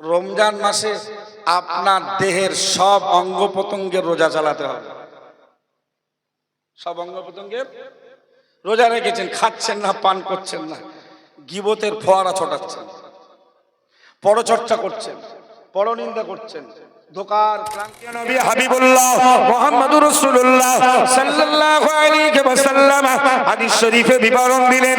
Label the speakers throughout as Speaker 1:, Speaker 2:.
Speaker 1: রমজান মাসে আপনার দেহের সব অঙ্গ প্রত্যঙ্গের রোজা চালাতে হবে। সব অঙ্গ প্রত্যঙ্গের রোজা রেখেছেন, খাচ্ছেন না, পান করছেন না, গিবতের ফোয়ারা ছটাচ্ছেন, পরচর্চা করছেন, পরনিন্দা করছেন
Speaker 2: শরীফে বিবরণ দিলেন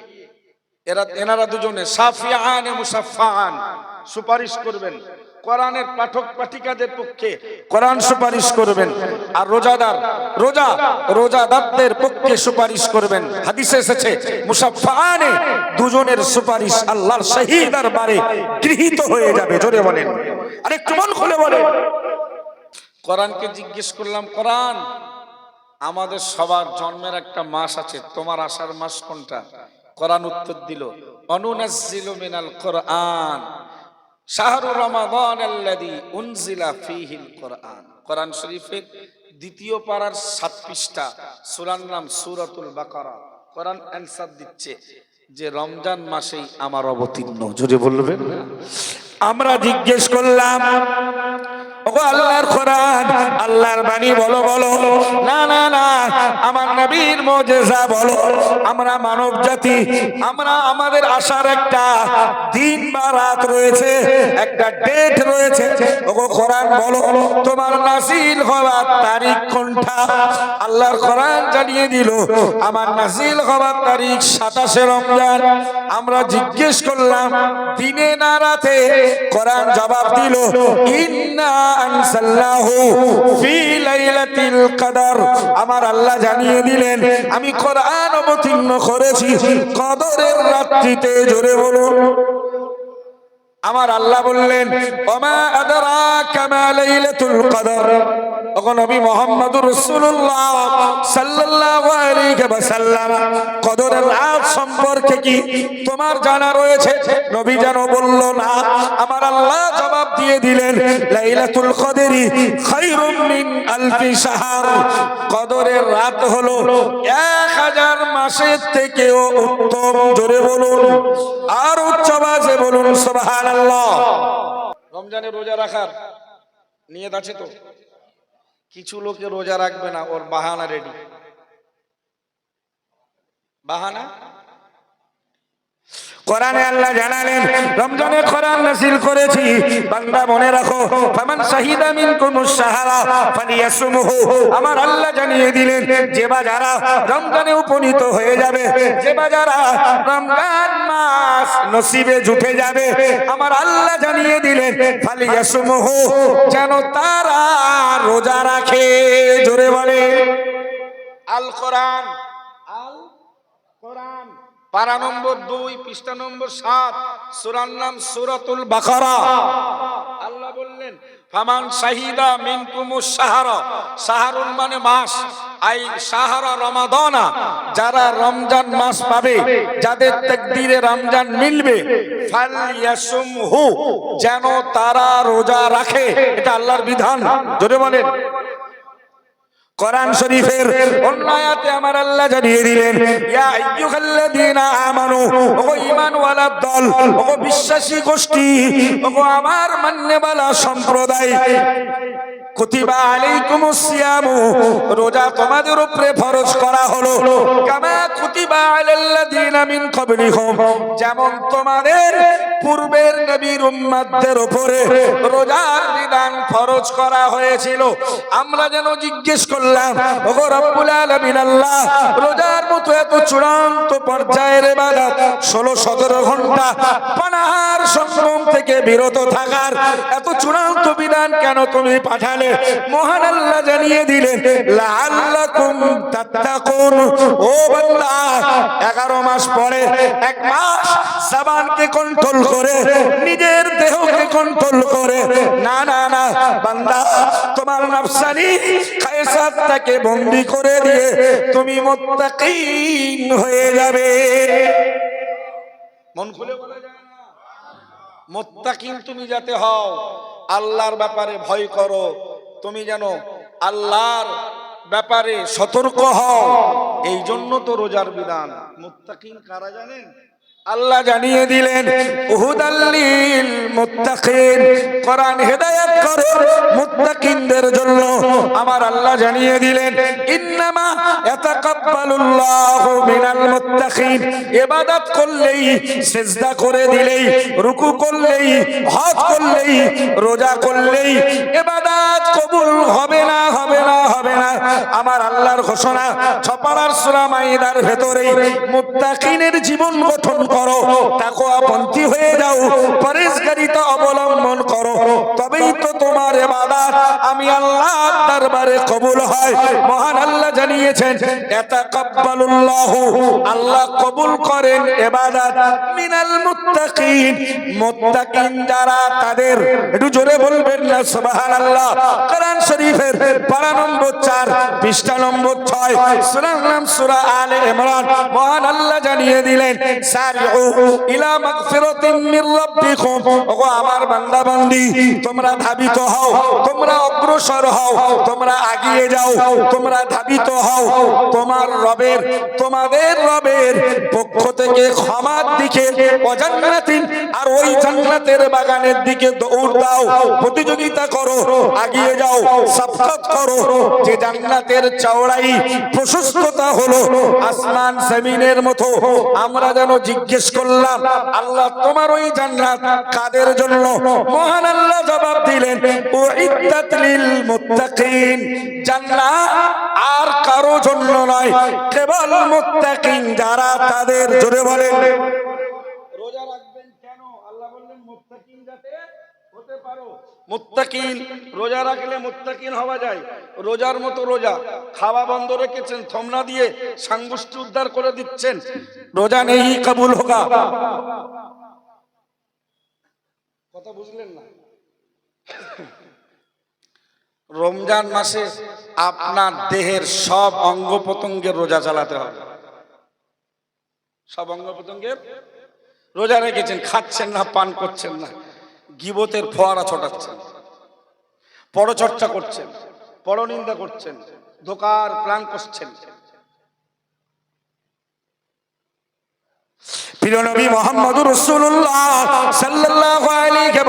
Speaker 1: এরা এনারা দুজনে সাফিয়ান মুসাফফান সুপারিশ করবেন। কোরআনের পাঠক পাঠিকাদের পক্ষে কোরআন সুপারিশ করবেন। আর রোজাদার রোজা রোজাদারদের পক্ষে সুপারিশ করবেন। হাদিসে এসেছে, মুসাফফানে দুজনের সুপারিশ আল্লাহর শহীদার বারে গৃহীত হয়ে যাবে। জোরে বলেন। আরে একটু মন খুলে বলেন। কোরআনকে জিজ্ঞেস করলাম, কোরআন, আমাদের সবার জন্মের একটা মাস আছে, তোমার আসার মাস কোনটা? কোরআন উত্তর দিল, অনুনাজ্জিলু মিনাল কোরআন, শাহরু রমাদান আল্লাযী উনজিলা ফীহিল কোরআন। কোরআন শরীফের দ্বিতীয় পারার সাত পৃষ্ঠা, সূরার নাম সূরাতুল বাকারা। কোরআন অ্যানসার দিচ্ছে যে, রমজান মাসেই আমার অবতীর্ণ। জোরে বলবেন
Speaker 2: আমরা জিজ্ঞেস করলাম ওগো আল্লাহর কোরআন, আল্লাহর বাণী বলো বলো। না না আমার বলো। আমরা আমরা আমাদের আসার একটা রাত রয়েছে, একটা ডেট রয়েছে। ওগো বলো, তোমার নাসিল তারিখ জানিয়ে দিল, আমার নাসিল হওয়ার তারিখ সাতাশে রমজান। আমরা জিজ্ঞেস করলাম, দিনে না রাতে? কোরআন জবাব দিল, ইন্না আনসাল্লাহু ফি লাইলাতিল কদর। আমার আল্লাহ জানিয়ে দিলেন, আমি কোরআন অবতীর্ণ করেছি, কদরের রাত্রিতে জোরে বলো আমার আল্লাহ বললেন, ওমা আদরাকা মা লাইলাতুল কদর। ওগো নবী মুহাম্মদুর রাসূলুল্লাহ সাল্লাল্লাহু কদরের রাত সম্পর্কে কি তোমার জানা রয়েছে? নবী যেন বলল, না, আমার আল্লাহ জবাব দিয়ে দিলেন, লাইলাতুল আলফি কদরের মাসের থেকেও উত্তম। জোরে বলুন, আর উচ্চ বলুন
Speaker 1: রমজানে রোজা রাখার নিয়ত আছে তো? কিছু লোকে রোজা রাখবে না ওর বাহানা রেডি বাহানা?
Speaker 2: কোরআনে আল্লাহ জানালেন, রমজানে কোরআন নাযিল করেছি। বান্দা মনে রাখো, ফামান শাহিদা মিনকুম শাহরা ফালিয়াসুমহু। আমার আল্লাহ জানিয়ে দিলেন, যে বা যারা রমজানে উপনীত হয়ে যাবে, যে বা যারা রমজান মাস নসিবে জুটে যাবে, আমার আল্লাহ জানিয়ে দিলেন, ফালিয়াসুমহু, যেন তারা রোজা রাখে। জোরে বলে
Speaker 1: আল কোরআন পারা নম্বর দুই, পৃষ্ঠা নম্বর সাত, সুরার নাম সুরাতুল বাকারা। আল্লাহ বললেন, ফামান শাহিদা মিনকুমু সাহারা সাহারুন মানে মাস। আই সাহারা রমাদানা। যারা রমজান মাস পাবে, যাদের তাকদীরে রমজান মিলবে, ফালইয়াসুমহু, যেন তারা রোজা রাখে। এটা আল্লাহর বিধান। জোরে বলেন।
Speaker 2: কোরআন শরীফের অন্য আয়াতে আমার আল্লাহ জানিয়ে দিলেন ইয়া আইয়ুহাল্লাযীনা আমানু ওগো ঈমানওয়ালা দল ওগো বিশ্বাসী গোষ্ঠী ওগো আমার মান্যবালা সম্প্রদায় কুতিবা আলাইকুমুস সিয়ামু রোজা তোমাদের উপরে ফরজ করা হলো। কামা কুতিবা আলাল্লাযীনা মিন ক্বাবলিকুম যেমন তোমাদের পূর্বের নবীর উম্মতদের উপরে রোজার বিধান ফরজ করা হয়েছিল। আমরা যেন জিজ্ঞেস করলাম ওগো রব্বুল আল্লাহ রোজার মতো এত চূড়ান্ত পর্যায়ের ইবাদত 16 17 ঘণ্টা পানাহার থেকে বিরত থাকার এত চূড়ান্ত বিধান কেন তুমি পাঠালে? মহান আল্লাহ জানিয়ে দিলেন, লাআল্লাকুম তাত্তাকুন। ও বান্দা 11 মাস পরে এক মাস জবানকে কন্ট্রোল করে, নিজের দেহকে কন্ট্রোল করে। না না না, বান্দা, তোমার নফসানি খায়সাতটাকে বন্দি করে দিয়ে তুমি মোত্তাকিন হয়ে যাবে।
Speaker 1: মন খুলে বলা যায় না? মোত্তাকিন তুমি যাতে হও, আল্লাহর ব্যাপারে ভয় করো। তুমি যেন আল্লাহর ব্যাপারে
Speaker 2: সতর্ক হও
Speaker 1: এই জন্য তো রোজার বিধান। মুত্তাকিন কারা জানেন?
Speaker 2: আল্লাহ জানিয়ে দিলেন, উহুদাল্লিল মুত্তাকিন, কোরআন হেদায়েত করে মুত্তাকিনদের জন্য। আমার আল্লাহ জানিয়ে দিলেন, ইন্নামা ইয়াতাকাব্বালুল্লাহু মিনাল মুত্তাকিন। ইবাদত করলেই, সিজদা করে দিলেই, রুকু করলেই, হজ করলেই, রোজা করলেই ইবাদত কবুল হবে না হবে না হবে না। আমার আল্লাহর ঘোষণা, ছপাড়ার সূরা মাইদার ভেতরে মুত্তাকিনের জীবন গঠন করো। তাকওয়া পন্থী হয়ে যাও। পরেশকারিতা অবলম্বন করো। তবেই তো তোমার এবাদা আমি আল্লাহর দরবারে কবুল হয়। মহান আল্লাহ জানিয়েছেন ইয়াতাকাব্বালুল্লাহু আল্লাহ কবুল করেন ইবাদত মিনাল মুত্তাকিন। মুত্তাকিন যারা তাদের একটু জোরে বলবেন না, সুবহানাল্লাহ। কোরআন শরীফের পারা নম্বর 4 পৃষ্ঠা নম্বর 6 সূরার নাম সূরা আলে ইমরান। মহান আল্লাহ জানিয়ে দিলেন, সারিউ ইলা মাগফিরাতিন মির রাব্বিকুম। ওগো আমার বান্দা বান্দি তোমরা ধাবিত হও, তোমরা অগ্রসর হও, তোমরা এগিয়ে যাও, তোমরা ধাবিত হও। তোমার রবের, তোমাদের রবের পক্ষ থেকে ক্ষমার দিকে, অজান্নাতিন আর ওই জান্নাতের বাগানের দিকে দৌড় দাও। প্রতিযোগিতা করো, আগিয়ে যাও সাফকাত করো যে জান্নাতের চওড়াই প্রশস্ততা হলো আসমান জমিনের মতো। আমরা যেন জিজ্ঞেস করলাম, আল্লাহ তোমার ওই জান্নাত কাদের জন্য? মহান আল্লাহ জবাব দিলেন উইদ্দাত লিল মুত্তাকিন। জান্নাত আর কারও জন্য নয়। কেবল মুত্তাকিন যারা তাদের জোরে বলেন।
Speaker 1: রোজা রাখবেন কেন? আল্লাহ বললেন মুত্তাকিন যাতে হতে পারো। মুত্তাকিন। রোজা রাখলে মুত্তাকিন হওয়া যায়। রোজার মতো রোজা। খাওয়া বন্ধ রেখেছেন থমনা দিয়ে সাংগুষ্টি উদ্ধার করে দিচ্ছেন।
Speaker 2: রোজা নেই কবুল হোগা
Speaker 1: কথা বুঝলেন না? রমজান মাসে আপনার দেহের সব অঙ্গ প্রত্যঙ্গের রোজা চালাতে হবে। সব অঙ্গ প্রত্যঙ্গের রোজা রেখেছেন, খাচ্ছেন না, পান করছেন না, গিবতের ফোয়ারা ছটাচ্ছেন, পরচর্চা করছেন, পরনিন্দা করছেন, ধোকার প্ল্যান করছেন।
Speaker 2: প্রিয় নবী মোহাম্মদুর রাসূলুল্লাহ সাল্লাল্লাহু আলাইহি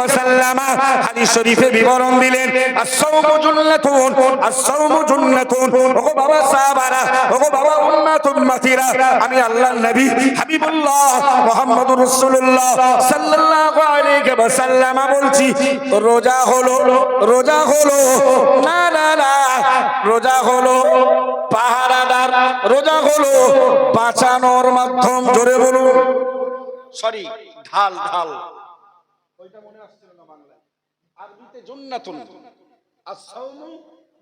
Speaker 2: হাদিস শরীফে বিবরণ দিলেন, আস-সাওমু জুন্নাতুন আস-সাওমু জুন্নাতুন, ওগো বাবা সাহাবারা, ওগো বাবা উম্মাত উম্মতিরা আমি আল্লাহর নবী হাবিবুল্লাহ মোহাম্মদুর রাসূলুল্লাহ সাল্লাল্লাহু আলাইহি ওয়াসাল্লাম বলছি, রোজা হলো রোজা হলো রোজা হলো পাহারাদার রোজা হলো বাঁচানোর মাধ্যম জোরে বলুন।
Speaker 1: সরি ঢাল ঢাল। ওইটা মনে আসছিল না বাংলায়। আরবিতে জুন্নাতুন। আস-সাওমু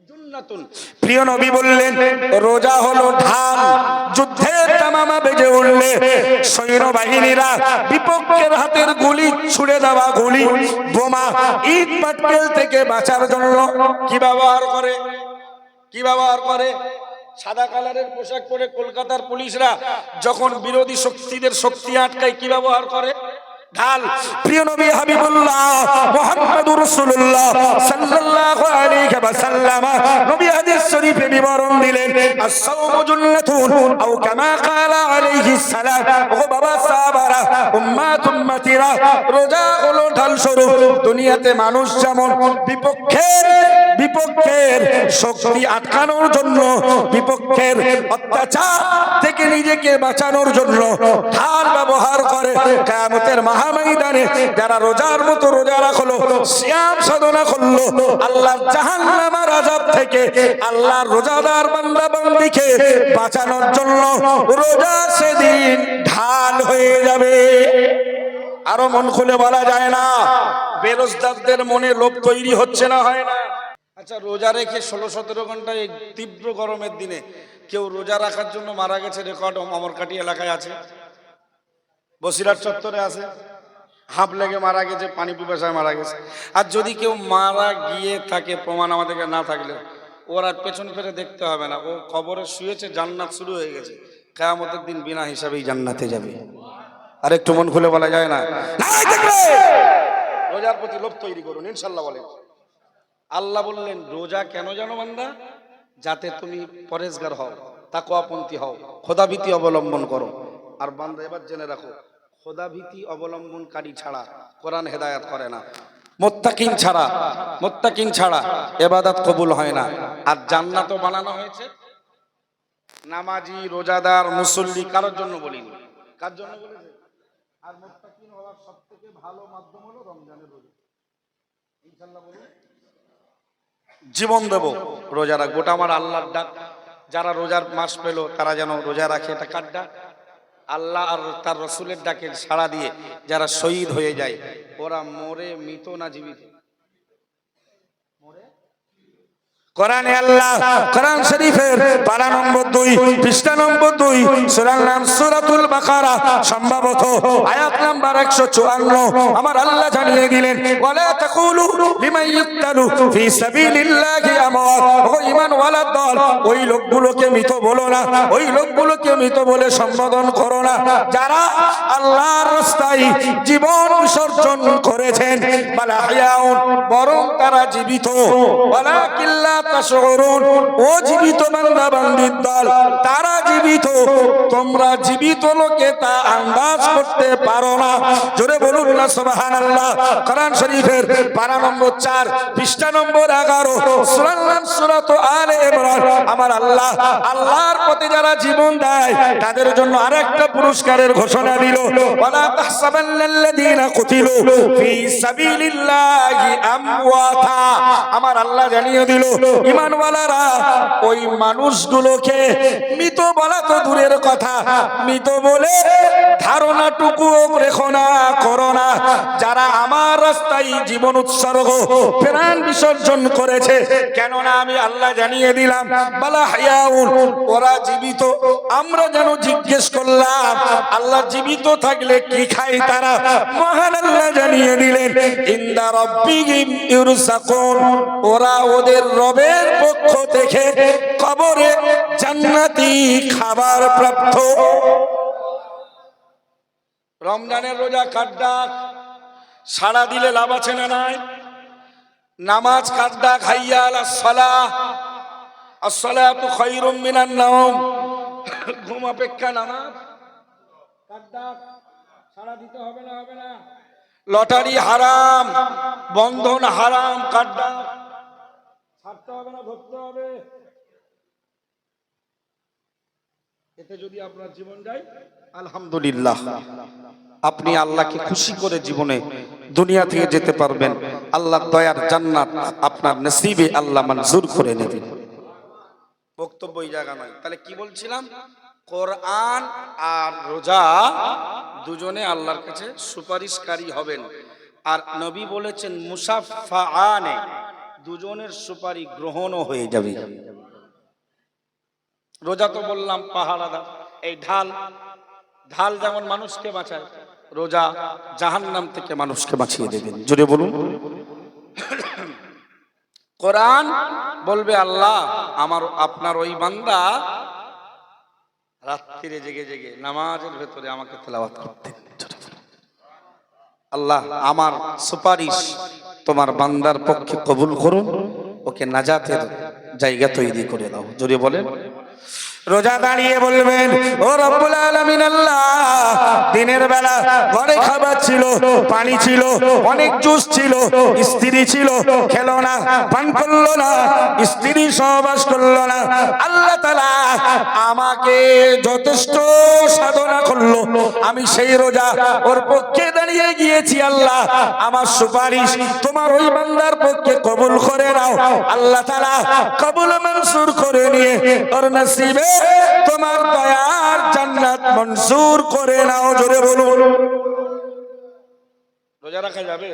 Speaker 1: জুন্নাতুন।
Speaker 2: প্রিয় নবী বললেন রোজা হলো ঢাল। যুদ্ধের তামামা বেজে উঠলে সৈন্য বাহিনীরা বিপক্ষের হাতের গুলি ছুড়ে দেওয়া গুলি বোমা ইট পাটকেল থেকে বাঁচার জন্য
Speaker 1: কি ব্যবহার করে? কি ব্যবহার করে? সাদা কালারের পোশাক পরে কলকাতার পুলিশরা যখন বিরোধী শক্তিদের শক্তি আটকায় কি ব্যবহার করে? ঢাল।
Speaker 2: প্রিয় নবী হাবিবুল্লাহ, মুহাম্মদুর রাসূলুল্লাহ সাল্লাল্লাহু আলাইহি ওয়াসাল্লাম নবী হাদিস শরীফে বিবরণ দিলেন, আস-সাওমু জুন্নাতুন আও কামা ক্বালা আলাইহিস সালাম। ও বাবা সাহাবারা উম্মাত উম্মতিরা রোজা ঢাল স্বরূপ। দুনিয়াতে মানুষ যেমন বিপক্ষের বিপক্ষের শক্তি আটকানোর জন্য, বিপক্ষের অত্যাচার থেকে নিজেকে বাঁচানোর জন্য ঢাল ব্যবহার করে, কিয়ামতের মহাময়দানে যারা রোজার মতো রোজা রাখল, সিয়াম সাধনা করল আল্লাহর জাহান্নামের আযাব থেকে আল্লাহর রোজাদার বান্দা বান্দিকে বাঁচানোর জন্য রোজা সেদিন ঢাল হয়ে যাবে।
Speaker 1: আরও মন খুলে বলা যায় না, বেরোজগারদের মনে লোভ তৈরি হচ্ছে না, হয় না। আচ্ছা রোজা রেখে ষোলো সতেরো ঘণ্টা তীব্র গরমের দিনে কেউ রোজা রাখার জন্য মারা গেছে, রেকর্ড অমরকাটি এলাকায় আছে। বসিরহাট চত্বরে আছে। হাঁপ লেগে মারা গেছে, পানি পিপাসায় মারা গেছে। আর যদি কেউ মারা গিয়ে থাকে, প্রমাণ আমাদেরকে না থাকলে, ওর আর পেছন ফিরে দেখতে হবে না। ও খবরে শুয়েছে, জান্নাত শুরু হয়ে গেছে। কেয়ামতের দিন বিনা হিসাবেই জান্নাতে যাবে। আর একটু মন খুলে বলা যায় না? রোজার প্রতি লোভ তৈরি করুন, ইনশাল্লাহ বলেন। আল্লাহ বললেন, রোজা কেন জানো বান্দা? যাতে তুমি পরেশগার হও, তাকওয়াপন্থী হও খোদাভীতি অবলম্বন করো। আর বান্দা এবার জেনে রাখো খোদাভীতি অবলম্বনকারী ছাড়া কোরআন হেদায়াত করে না। মোত্তাকিন ছাড়া মোত্তাকিন ছাড়া এবাদাত কবুল হয় না। আর জান্নাতও বানানো হয়েছে। নামাজি রোজাদার মুসল্লি কারোর জন্য বলিনি কার জন্য বলেছে আর মোত্তাকিন হওয়ার সবথেকে ভালো মাধ্যম হলো রমজানের রোজা। ইনশাল্লাহ বলুন। জীবন দেব রোজা রাখব। ওটা আমার আল্লাহর ডাক। যারা রোজার মাস পেল তারা যেন রোজা রাখে। এটা কার ডাক? আল্লাহ আর তার রসুলের ডাকে সাড়া দিয়ে যারা শহীদ হয়ে যায়, ওরা মরে মৃত না জীবিত।
Speaker 2: কোরআনে আল্লাহ, কোরআন শরীফের পারা নম্বর দুই, পৃষ্ঠা নম্বর দুই, সুরার নাম সুরাতুল বাকারা, সম্ভবত আয়াত নাম্বার একশো চুয়ান্ন। আমার আল্লাহ জানিয়ে তাকুলু ফি সাবিলিল্লাহি ও ওয়ালা দল, ওই লোকগুলোকে মৃত বলো না, ওই লোকগুলোকে মৃত বলে সম্বোধন করো না। যারা আল্লাহর রাস্তায় জীবন বিসর্জন করেছেন বালা হায়াউন বরং তারা জীবিত। ওয়ালাকিল্লা তাশউরুন ও জীবিত বান্দা, বান্দির দল, তারা জীবিত। তোমরা জীবিত লোকে তা আন্দাজ করতে পারো না। জোরে বলুন না, সুবহানাল্লাহ। কোরআন শরীফের পারা নম্বর 4 পৃষ্ঠা নম্বর 11 সূরা নাম আলে ইমরান। আমার আল্লাহ, আল্লাহর প্রতি যারা জীবন দেয়, তাদের জন্য আরেকটা পুরস্কারের ঘোষণা দিল। ওয়ালা তাহসাবান্নাল্লাযীনা আমার আল্লাহ জানিয়ে দিল ঈমানওয়ালারা ওই মানুষগুলোকে মৃত বলা তো দূরের কথা। মৃত বলে রেখো না, করো না। যারা আমার রাস্তায় জীবন উৎসর্গ, প্রাণ বিসর্জন করেছে, কেননা আমি আল্লাহ জানিয়ে দিলাম, বালা হায়াউন, ওরা জীবিত। আমরা যেন জিজ্ঞেস করলাম, আল্লাহ জীবিত থাকলে কি খাই তারা? মহান আল্লাহ জানিয়ে দিলেন, ইন্দা ওরা ওদের রবের পক্ষ থেকে কবরে জান্নাতি খাবার প্রাপ্ত।
Speaker 1: রমজানের রোজা কাড্ডাক সারা দিলে লাভ আছে না নাই? নামাজ কাড্ডাক হাইয়া আলা সালাহ। আসসালাতু খায়রুম মিনান নাওম। ঘুম অপেক্ষা নামাজ কাড্ডাক সারা দিতে হবে না হবে না। লটারি হারাম, বন্ধন হারাম কাড্ডাক ছাড়তে হবে না, ধরতে হবে। এতে যদি আপনার জীবন যায়, আলহামদুলিল্লাহ। আপনি আল্লাহকে খুশি করে জীবনে দুনিয়া থেকে যেতে পারবেন। আল্লাহ দয়ার জান্নাত আপনার নসিবে আল্লাহ মঞ্জুর করে নেবেন। বক্তব্য এই জায়গা নয়। তাহলে কি বলছিলাম? কোরআন আর রোজা দুজনে আল্লাহর কাছে সুপারিশকারী হবেন। আর নবী বলেছেন মুসাফা আনে দুজনের সুপারি গ্রহণও হয়ে যাবে। রোজা তো বললাম আদা এই ঢাল ঢাল যেমন মানুষকে বাঁচায়, রোজা জাহান্নাম থেকে মানুষকে বাঁচিয়ে দেবেন। জুড়ে বলুন। কোরআন বলবে, আল্লাহ, আমার, আপনার ওই বান্দা রাত্রিরে জেগে জেগে নামাজের ভেতরে আমাকে তেলাওয়াত করতেন। আল্লাহ, আমার সুপারিশ তোমার বান্দার পক্ষে কবুল করুন, ওকে নাজাতের জায়গা তৈরি করে দাও। জোরে বলেন।
Speaker 2: রোজা দাঁড়িয়ে বলবেন, ও রব্বুল আলামিন আল্লাহ, দিনের বেলা ঘরে খাবার ছিল, পানি ছিল, অনেক জুস ছিল, স্ত্রী ছিল, খেলো না, পান করল না, স্ত্রী সহবাস করল না, আল্লাহ তালা আমাকে যথেষ্ট সাধনা করল। আমি সেই রোজা ওর পক্ষে দাঁড়িয়ে গিয়েছি, আল্লাহ। আমার সুপারিশ তোমার ওই বান্দার পক্ষে কবুল করে নাও। আল্লাহ তালা কবুল মনসুর করে নিয়ে ওর নসিবে তোমার দয়ার জান্নাত মঞ্জুর করে নাও জোরে বলুন।
Speaker 1: রোজা রাখা যাবে?